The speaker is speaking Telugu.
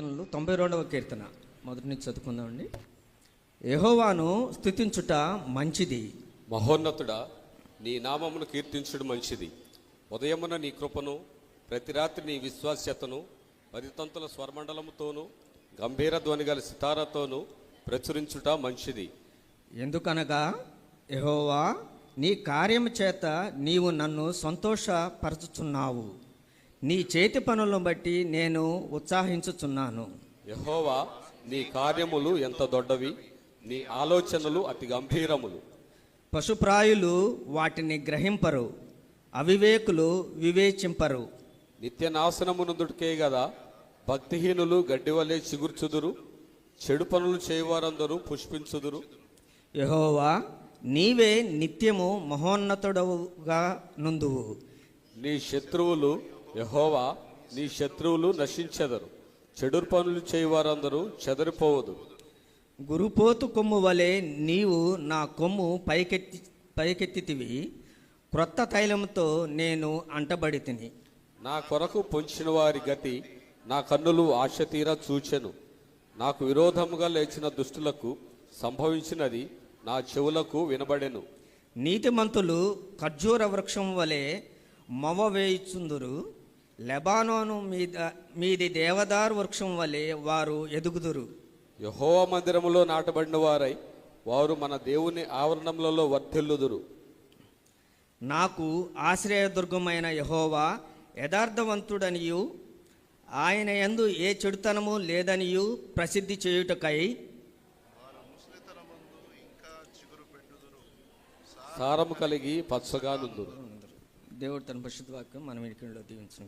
కీర్తనలు తొంభై రెండవ కీర్తన. మొదటి నుంచి చదువుకుందామండి. యెహోవాను స్థుతించుట మంచిది. మహోన్నతుడా నీ నామమును కీర్తించుడు మంచిది. ఉదయమున నీ కృపను ప్రతి రాత్రి నీ విశ్వాస్యతను పరితంతుల స్వరమండలముతోనూ గంభీర ధ్వని గల సితారతోనూ ప్రచురించుట మంచిది. ఎందుకనగా యెహోవా నీ కార్యము చేత నీవు నన్ను సంతోషపరచుచున్నావు. నీ చేతి పనులను బట్టి నేను ఉత్సాహించుచున్నాను. యహోవా నీ కార్యములు ఎంత దొడ్డవి నీ ఆలోచనలు అతి గంభీరములు. పశుప్రాయులు వాటిని గ్రహింపరు అవివేకులు వివేచింపరు. నిత్య నాశనమునందుడికే గదా భక్తిహీనులు గడ్డివలే చిగుర్చుదురు చెడు పనులు చేయవారందరూ పుష్పించుదురు. యెహోవా నీవే నిత్యము మహోన్నతుడవుగా నుందువు నీ శత్రువులు యహోవా నీ శత్రువులు నశించెదరు. చెడు పనులు చేయవారందరూ చెదరిపోవదు. గురుపోతు కొమ్ము వలె నీవు నా కొమ్ము పైకెత్తి పైకెత్తితివి. క్రొత్త తైలంతో నేను అంటబడి తిని నా కొరకు పొంచిన వారి గతి నా కన్నులు ఆశ తీరా చూచెను. నాకు విరోధముగా లేచిన దుష్టులకు సంభవించినది నా చెవులకు వినబడెను. నీతిమంతులు ఖర్జూర వృక్షం వలె మవ వేయుచుందురు. లెబానోను మీద మీది దేవదారు వృక్షం వలె వారు ఎదుగుదురు. యహోవ మందిరములో నాటబడిన వారై వారు మన దేవుని ఆవరణములలో వర్ధిల్లుదురు. నాకు ఆశ్రయదుర్గమైన యహోవా యథార్థవంతుడనియు ఆయన యందు ఏ చెడుతనము లేదనియు ప్రసిద్ధి చేయుటకై సారము కలిగి పచ్చగా నుందురు. దేవుడు తన పరిశుద్ధ వాక్యం మనం ఇక్కడిలో దీవించు